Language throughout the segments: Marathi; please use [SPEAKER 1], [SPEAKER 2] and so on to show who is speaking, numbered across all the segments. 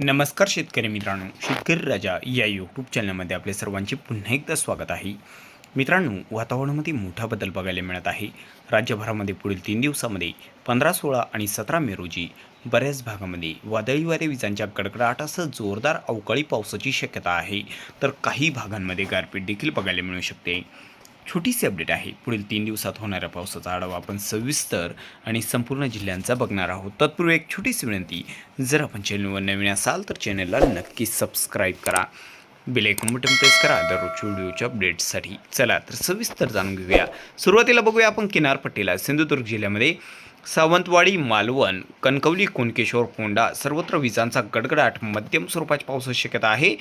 [SPEAKER 1] नमस्कार शेतकरी मित्रांनो शेतकरी राजा या यूट्यूब चॅनलमध्ये आपले सर्वांचे पुन्हा एकदा स्वागत आहे. मित्रांनो वातावरणामध्ये मोठा बदल बघायला मिळत आहे. राज्यभरामध्ये पुढील तीन दिवसामध्ये पंधरा सोळा आणि सतरा मे रोजी बऱ्याच भागामध्ये वादळी वारे विजांच्या कडकडाटासह जोरदार अवकाळी पावसाची शक्यता आहे. तर काही भागांमध्ये गारपीट देखील बघायला मिळू शकते. छोटीशी अपडेट आहे. पुढील तीन दिवसात होणाऱ्या पावसाचा आढावा आपण सविस्तर आणि संपूर्ण जिल्ह्यांचा बघणार आहोत. तत्पूर्वी एक छोटीशी विनंती जर आपण चॅनलवर नवीन असाल तर चॅनलला नक्की सबस्क्राईब करा. बेल बटन प्रेस करा. दररोजच्या व्हिडिओच्या अपडेट्ससाठी चला तर सविस्तर जाणून घेऊया. सुरुवातीला बघूया आपण किनारपट्टीला. सिंधुदुर्ग जिल्ह्यामध्ये सावंतवाडी मालवण कणकवली कुणकेश्वर कोंडा सर्वत्र विजांचा गडगडाट मध्यम स्वरूपाची पावसाची शक्यता आहे.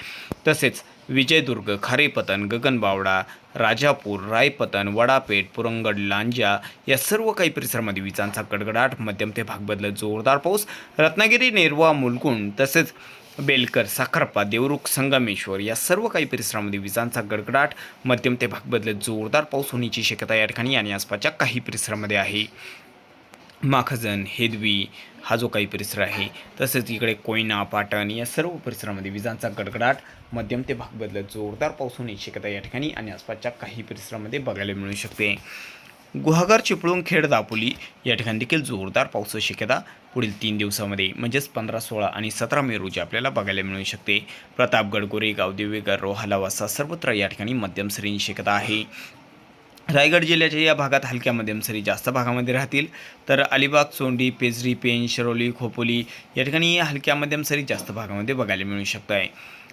[SPEAKER 1] तसेच विजयदुर्ग खारेपतन गगनबावडा राजापूर रायपतन वडापेठ पुरंगड लांजा या सर्व काही परिसरामध्ये विजांचा गडगडाट मध्यम ते भाग बदलत जोरदार पाऊस. रत्नागिरी नेरवा मुलकुंड तसेच बेलकर साखरपा देवरुख संगमेश्वर या सर्व काही परिसरामध्ये विजांचा गडगडाट मध्यम ते भाग बदलत जोरदार पाऊस होण्याची शक्यता या ठिकाणी आणि आसपासच्या काही परिसरामध्ये आहे. माखजन हेदवी हा जो काही परिसर आहे तसेच इकडे कोयना पाटण या सर्व परिसरामध्ये विजांचा गडगडाट मध्यम ते भाग बदलत जोरदार पाऊस होण्याची शक्यता या ठिकाणी आणि आसपासच्या काही परिसरामध्ये बघायला मिळू शकते. गुहागर चिपळूण खेड दापोली या ठिकाणी देखील जोरदार पावसाची शक्यता पुढील तीन दिवसामध्ये म्हणजेच पंधरा सोळा आणि सतरा मे रोजी आपल्याला बघायला मिळू शकते. प्रतापगड गोरेगाव देवेगर रोहाला वासा सर्वत्र या ठिकाणी मध्यम सरींची शक्यता आहे. रायगड जिल्ह्याच्या या भागात हलक्या मध्यम सरी जास्त भागामध्ये राहतील. तर अलिबाग सोंडी पेजरी पेन शिरोली खोपोली या ठिकाणी हलक्या मध्यम सरी जास्त भागामध्ये बघायला मिळू शकत आहे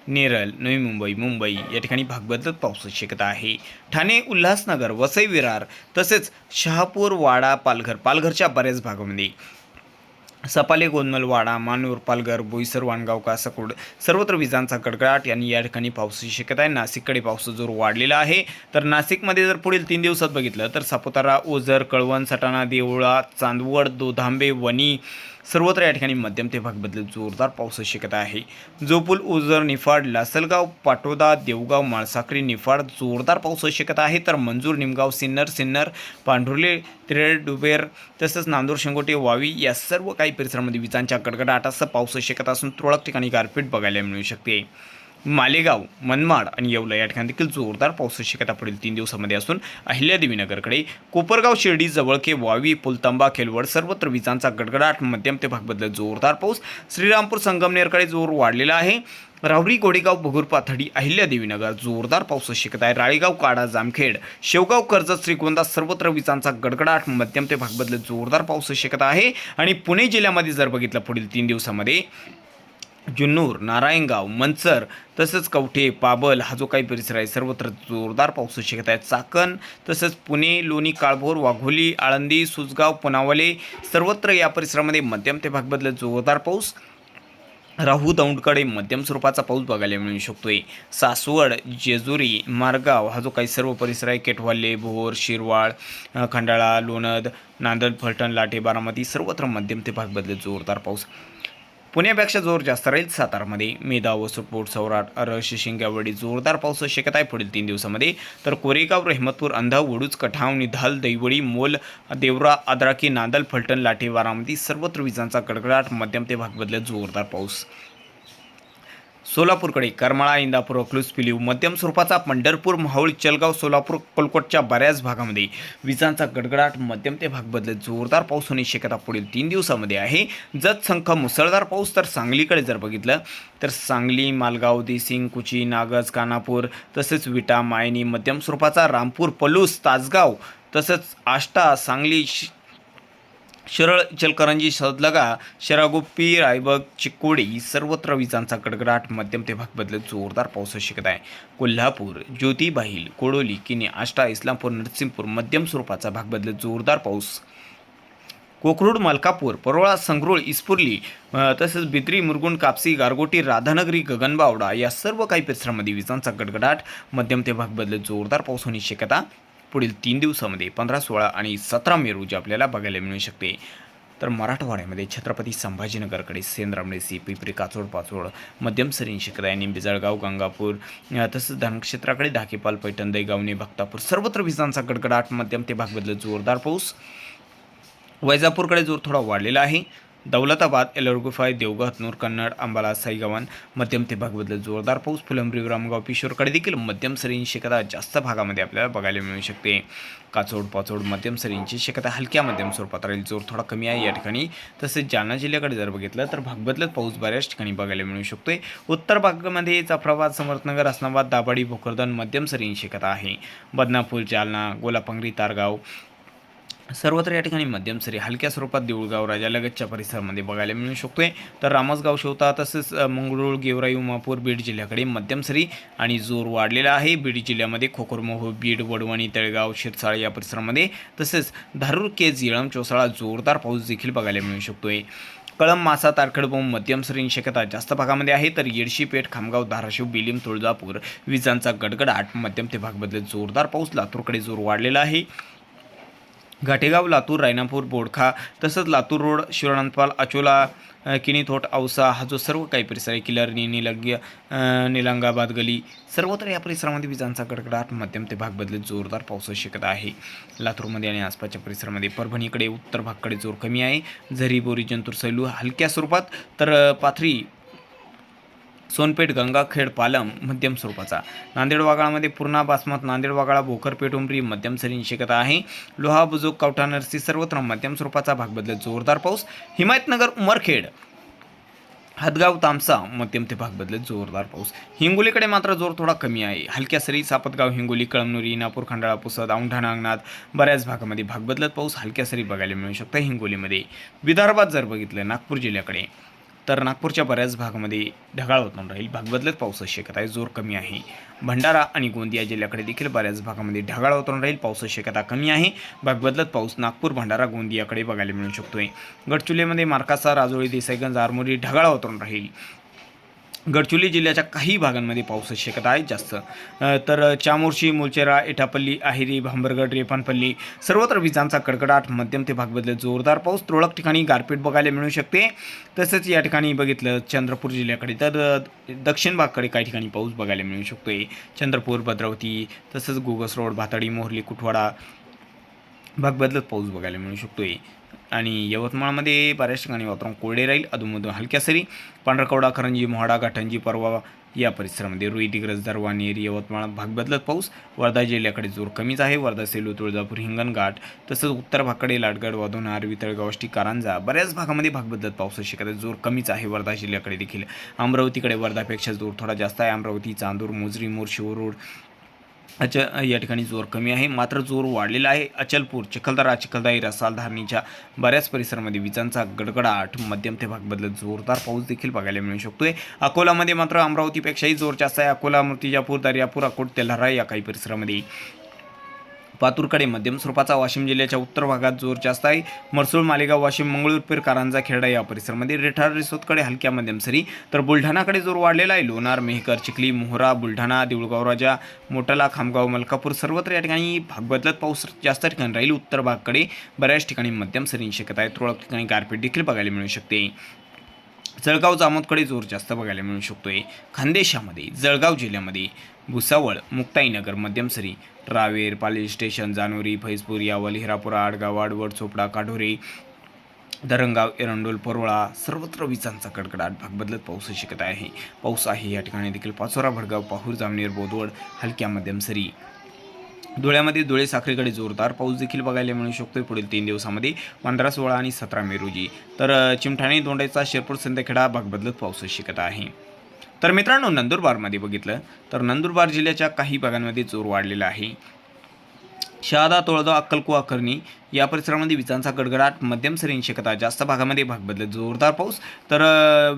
[SPEAKER 1] नेरळ नवी मुंबई मुंबई या ठिकाणी भाग बदलत पावसाची शक्यता आहे. ठाणे उल्हासनगर वसई विरार तसेच शहापूर वाडा पालघर पालघरच्या बऱ्याच भागामध्ये सपाले गोंदमलवाडा मानूर पालघर बोईसर वाणगाव कासकोड सर्वत्र विजांचा कडकडाट. यांनी या ठिकाणी पावसाची शक्यता आहे. नाशिककडे पावसाचा जोर वाढलेला आहे. तर नाशिकमध्ये जर पुढील तीन दिवसात बघितलं तर सापुतारा ओझर कळवण सटाणा देवळा चांदवड दोधांबे वणी सर्वत्र या ठिकाणी मध्यम ते भाग बदलत जोरदार पावसाची शक्यता आहे. जोपूल ओझर निफाड लासलगाव पाटोदा देवगाव माळसाखरी निफाड जोरदार पावसाची शक्यता आहे. तर मंजूर निमगाव सिन्नर सिन्नर पांढुर्ले तिरेड डुबेर तसंच नांदूर शेंगोटे वावी या सर्व काही परिसरामध्ये विजांच्या गडगडाटासह पाऊस शक्यता असून तुरळक ठिकाणी गारपीट बघायला मिळू शकते. मालेगाव मनमाड आणि येवला या ठिकाणी देखील जोरदार पावसाची शक्यता पुढील तीन दिवसामध्ये असून अहिल्यादेवीनगरकडे कोपरगाव शिर्डी जवळके वावी पुलतांबा खेलवड सर्वत्र विजांचा गडगडाट मध्यम ते भाग बदलत जोरदार पाऊस. श्रीरामपूर संगमनेरकडे जोर वाढलेला आहे. रावरी गोडेगाव भगूर पाथडी अहिल्यादेवीनगर जोरदार पाऊस शिकत आहे. राळेगाव काडा जामखेड शेवगाव कर्जत श्रीगोंदा सर्वत्र विजांचा गडगडाट मध्यम ते भागबदल जोरदार पाऊस शिकत आहे. आणि पुणे जिल्ह्यामध्ये जर बघितलं पुढील तीन दिवसामध्ये जुन्नूर नारायणगाव मंचर तसंच कवठे पाबल हा जो काही परिसर आहे सर्वत्र जोरदार पाऊस शिकत आहे. चाकण तसंच पुणे लोणी काळभोर वाघोली आळंदी सुजगाव पुनावले सर्वत्र या परिसरामध्ये मध्यम ते भागबदल जोरदार पाऊस. राहू दौंडकडे मध्यम स्वरूपाचा पाऊस बघायला मिळू शकतोय. सासवड जेजुरी मारगाव हा जो काही सर्व परिसर आहे केटवाले भोर शिरवाळ खंडाळा लोणद नांदड फलटण लाटे बारामती सर्वत्र मध्यम ते भाग बदलत जोरदार पाऊस. पुण्यापेक्षा जोर जास्त राहील सातारमध्ये. मेधा वसुटपोट सौराट अरश शिंगावडी जोरदार पाऊस शक्यता आहे पुढील तीन दिवसामध्ये. तर कोरेगाव रहमतपूर अंधा वडूज कठाव निधाल दैवळी मोल देवरा आद्राकी नांदल फलटण लाठीवारामध्ये सर्वत्र विजांचा कडकडाट मध्यम ते भाग बदलत जोरदार पाऊस. सोलापूरकडे करमाळा इंदापूर अकलूस पिलीव मध्यम स्वरूपाचा पंढरपूर माहूळ चलगाव सोलापूर कोलकोटच्या बऱ्याच भागामध्ये. विजांचा गडगडाट मध्यम ते भाग बदलत जोरदार पाऊस होण्याची शक्यता पुढील तीन दिवसामध्ये आहे. जत संख मुसळधार पाऊस तर सांगलीकडे जर बघितलं तर सांगली मालगाव देसिंग कुची नागज कानापूर तसेच विटा मायनी मध्यम स्वरूपाचा रामपूर पलूस तासगाव तसंच आष्टा सांगली शिरळ इचलकरंजी सदलगा शरागुप्पी रायबग चिकोडी सर्वत्र विजांचा गडगडाट मध्यम ते भाग बदलत जोरदार पाऊस शिकत आहे. कोल्हापूर ज्योतिबाहिल कोडोली किनी आष्टा इस्लामपूर नरसिंहपूर मध्यम स्वरूपाचा भाग बदलत जोरदार पाऊस. कोकरूड मलकापूर परोळा संगरूळ इस्पुर्ली तसेच बिद्री मुरगुंड कापसी गारगोटी राधानगरी गगनबावडा या सर्व काही परिसरामध्ये विजांचा गडगडाट मध्यम ते भाग बदलत जोरदार पाऊस होण्याची शक्यता पुढील तीन दिवसामध्ये पंधरा सोळा आणि सतरा मे रोजी आपल्याला बघायला मिळू शकते. तर मराठवाड्यामध्ये छत्रपती संभाजीनगरकडे सेंद्रामडेसी पिपरी काचोड पाचोड मध्यम सरीन शक्यता आहे गंगापूर तसंच धनक्षेत्राकडे धाकेपाल पैठण दैगावणे भक्तापूर सर्वत्र विजांचा गडगडाट मध्यम ते भाग बदलत जोरदार पाऊस. वैजापूरकडे जोर थोडा वाढलेला आहे. दौलताबाद एलरगुफाय देवगह हतनूर कन्नड अंबाला साईगावन मध्यम ते भागबदल जोरदार पाऊस फुलंब्री रामगाव पिशोरकडे देखील मध्यम सरींची शक्यता जास्त भागामध्ये आपल्याला बघायला मिळू शकते. काचोड पाचोड मध्यम सरींची शक्यता हलक्या मध्यम स्वरूपात राहील जोर थोडा कमी आहे या ठिकाणी. तसेच जालना जिल्ह्याकडे जर बघितलं तर भागबदलत पाऊस बऱ्याच ठिकाणी बघायला मिळू शकतोय. उत्तर भागामध्ये जाफराबाद समर्थनगर असनाबाद दाभाडी भोकरदन मध्यम सरींची शक्यता आहे. बदनापूर जालना गोलापंगरी तारगाव सर्वत्र या ठिकाणी मध्यम सरी हलक्या स्वरूपात देऊळगाव राजालगतच्या परिसरामध्ये बघायला मिळू शकतोय. तर रामसगाव शेवता तसेच मंगळूर गेवराई उमापूर बीड जिल्ह्याकडे मध्यम सरी आणि जोर वाढलेला आहे. बीड जिल्ह्यामध्ये खोकरमोह बीड वडवणी तळेगाव शिरसाळ या परिसरामध्ये तसेच धारूर केज येळम चोसाळा जोरदार पाऊस देखील बघायला मिळू शकतोय. कळम मासा तारखडबोम मध्यम सरींची शक्यता जास्त भागामध्ये आहे. तर येडशीपेठ खामगाव धाराशिव बिलिम तुळजापूर विजांचा गडगडाट मध्यम ते भाग बदलत जोरदार पाऊस लातूरकडे जोर वाढलेला आहे. घाटेगाव लातूर रायनापूर बोडखा तसंच लातूर रोड शिवरानंदपाल अचोला अ, किनीथोट औसा हा जो सर्व काही परिसर आहे किलरनी निलग्य निलंगाबाद गली सर्वत्र या परिसरामध्ये विजांचा कडकडाट मध्यम ते भाग बदलत जोरदार पावसाची शक्यता आहे. लातूरमध्ये आणि आसपासच्या परिसरामध्ये परभणीकडे उत्तर भागकडे जोर कमी आहे. झरी बोरी जंतूर सैलू हलक्या स्वरूपात तर पाथरी सोनपेठ गंगाखेड पालम मध्यम स्वरूपाचा. नांदेड वागाळामध्ये पूर्णा बासमत नांदेड वागाळा भोकर पेटुंबरी मध्यम सरींची शक्यता आहे. लोहा बुजुक कवठा नरसी सर्वत्र मध्यम स्वरूपाचा भाग बदलत जोरदार पाऊस. हिमायतनगर उमरखेड हदगाव तामसा मध्यम ते भाग बदलत जोरदार पाऊस. हिंगोलीकडे मात्र जोर थोडा कमी आहे. हलक्या सरी सापतगाव हिंगोली कळमनुरी नापूर खंडाळा पुसद औंढा नागनाथ बऱ्याच भागामध्ये भाग बदलत पाऊस. हलक्या सरी बघायला मिळू शकतं हिंगोलीमध्ये. विदर्भात जर बघितलं नागपूर जिल्ह्याकडे तर नागपूरच्या बऱ्याच भागामध्ये ढगाळ होत राहील. भाग बदलत पावसाची शक्यता आहे जोर कमी आहे. भंडारा आणि गोंदिया जिल्ह्याकडे देखील बऱ्याच भागामध्ये ढगाळ होत राहील पावसाची शक्यता कमी आहे. भाग बदलत पाऊस नागपूर भंडारा गोंदियाकडे बघायला मिळू शकतोय. गडचुलेमध्ये मार्कासा राजोळी देसाईगंज आरमोरी ढगाळ होत राहील. गडचिरोली जिल्ह्याच्या काही भागांमध्ये पावसाची शक्यता आहे जास्त. तर चामोर्शी मुलचेरा एटापल्ली आहिरी भांबरगड रेपानपल्ली सर्वत्र विजांचा कडकडाट मध्यम ते भाग बदलत जोरदार पाऊस. तुरळक ठिकाणी गारपीट बघायला मिळू शकते. तसंच या ठिकाणी बघितलं चंद्रपूर जिल्ह्याकडे तर दक्षिण भागकडे काही ठिकाणी पाऊस बघायला मिळू शकतोय. चंद्रपूर भद्रावती तसंच गोगस रोड भातडी मोहर्ली कुठवाडा भाग बदलत पाऊस बघायला मिळू शकतोय. आणि यवतमाळमध्ये बऱ्याच ठिकाणी वातावरण कोरडे राहील अधूनमधून हलक्या सरी पांढरकवडा करंजी मोहाडा गाठंजी परवा या परिसरामध्ये रुई दिग्रज यवतमाळ भाग बदलत पाऊस. वर्धा जिल्ह्याकडे जोर कमीच आहे. वर्धा सेलू तुळजापूर हिंगणघाट तसंच उत्तर भागाकडे लाटगड वाधून आरवी तळगाव आष्टी कारंजा बऱ्याच भागामध्ये भाग बदलत पावसाची शक्यता जोर कमीच आहे. वर्धा जिल्ह्याकडे देखील अमरावतीकडे वर्धापेक्षा जोर थोडा जास्त आहे. अमरावती चांदूर मोजरी मोर शिवरोड अच या ठिकाणी जोर कमी आहे. मात्र जोर वाढलेला आहे. अचलपूर चिखलदरा चिखलदाई रसाल धारणीच्या बऱ्याच परिसरामध्ये विजांचा गडगडाट. मध्यम ते भाग बदलत जोरदार पाऊस देखील बघायला मिळू शकतोय. अकोलामध्ये मात्र अमरावतीपेक्षाही जोर जास्त आहे. अकोला मूर्तिजापूर दर्यापूर अकोट तेल्हारा या काही परिसरामध्ये पातूरकडे मध्यम स्वरूपाचा वाशिम जिल्ह्याच्या उत्तर भागात जोर जास्त आहे. मरसूळ मालेगाव वाशिम मंगळूरपेर कारंजा खेरडा या परिसरामध्ये रेठार रिसोदकडे हलक्या मध्यम सरी. तर बुलढाणाकडे जोर वाढलेला आहे. लोणार मेहकर चिखली मोहरा बुलढाणा देऊळगाव राजा मोटाला खामगाव मलकापूर सर्वत्र या ठिकाणी भाग बदलत पाऊस जास्त ठिकाणी राहील. उत्तर भागकडे बऱ्याच ठिकाणी मध्यम सरींची शक्यता आहे तुरळक ठिकाणी गारपीट देखील बघायला मिळू शकते. जळगाव जामोदकडे जोर जास्त बघायला मिळू शकतोय. खानदेशामध्ये जळगाव जिल्ह्यामध्ये भुसावळ मुक्ताईनगर मध्यमसरी रावेर पाली स्टेशन जानोरी फैजपूर यावल हिरापुरा आडगाव आडवड चोपडा काढोरे धरणगाव एरंडोल परोळा सर्वत्र विजांचा कडकडाट. भाग बदलत पाऊस शिकत आहे. पाऊस आहे या ठिकाणी देखील. पाचोरा भडगाव पाहूर जामनेर बोदवड हलक्या मध्यम सरी धुळ्यामध्ये धुळे साखरेकडे जोरदार पाऊस देखील बघायला मिळू शकतो पुढील तीन दिवसामध्ये. पंधरा सोळा आणि सतरा मे रोजी. तर चिमठाणे दोंडाईचा शिरपूर संध्याखेडा भाग बदलत पावसाची शक्यता आहे. तर मित्रांनो नंदुरबारमध्ये बघितलं तर नंदुरबार जिल्ह्याच्या काही भागांमध्ये जोर वाढलेला आहे. शहादा तोळगाव अक्कलकुवा करणी या परिसरामध्ये विजांचा गडगडाट मध्यम सरींची शक्यता जास्त भागामध्ये भाग बदलत जोरदार पाऊस. तर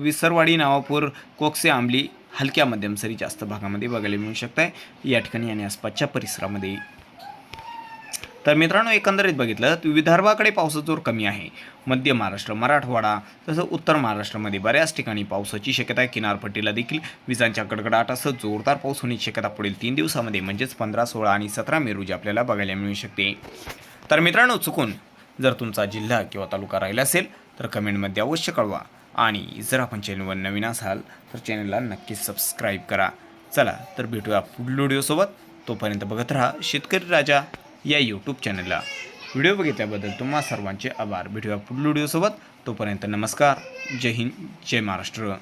[SPEAKER 1] विसरवाडी नावापूर कोकसे आंबली हलक्या मध्यम सरी जास्त भागामध्ये बघायला मिळू शकत आहे या ठिकाणी आणि आसपासच्या परिसरामध्ये तर मित्रांनो एकंदरीत बघितलं तर विदर्भाकडे पावसाचा जोर कमी आहे. मध्य महाराष्ट्र मराठवाडा तसं उत्तर महाराष्ट्रामध्ये बऱ्याच ठिकाणी पावसाची शक्यता आहे. किनारपट्टीला देखील विजांच्या कडकडाटासह जोरदार पाऊस होण्याची शक्यता पुढील तीन दिवसामध्ये म्हणजेच पंधरा सोळा आणि सतरा मे रोजी आपल्याला बघायला मिळू शकते. तर मित्रांनो चुकून जर तुमचा जिल्हा किंवा तालुका राहिला असेल तर कमेंटमध्ये अवश्य कळवा. आणि जर आपण चॅनलवर नवीन असाल तर चॅनलला नक्की सबस्क्राईब करा. चला तर भेटूया पुढील व्हिडिओसोबत. तोपर्यंत बघत राहा शेतकरी राजा. या यूट्यूब चॅनलला व्हिडिओ बघितल्याबद्दल तुम्हा सर्वांचे आभार. भेटूया पुढील व्हिडिओसोबत तोपर्यंत नमस्कार. जय हिंद. जय महाराष्ट्र.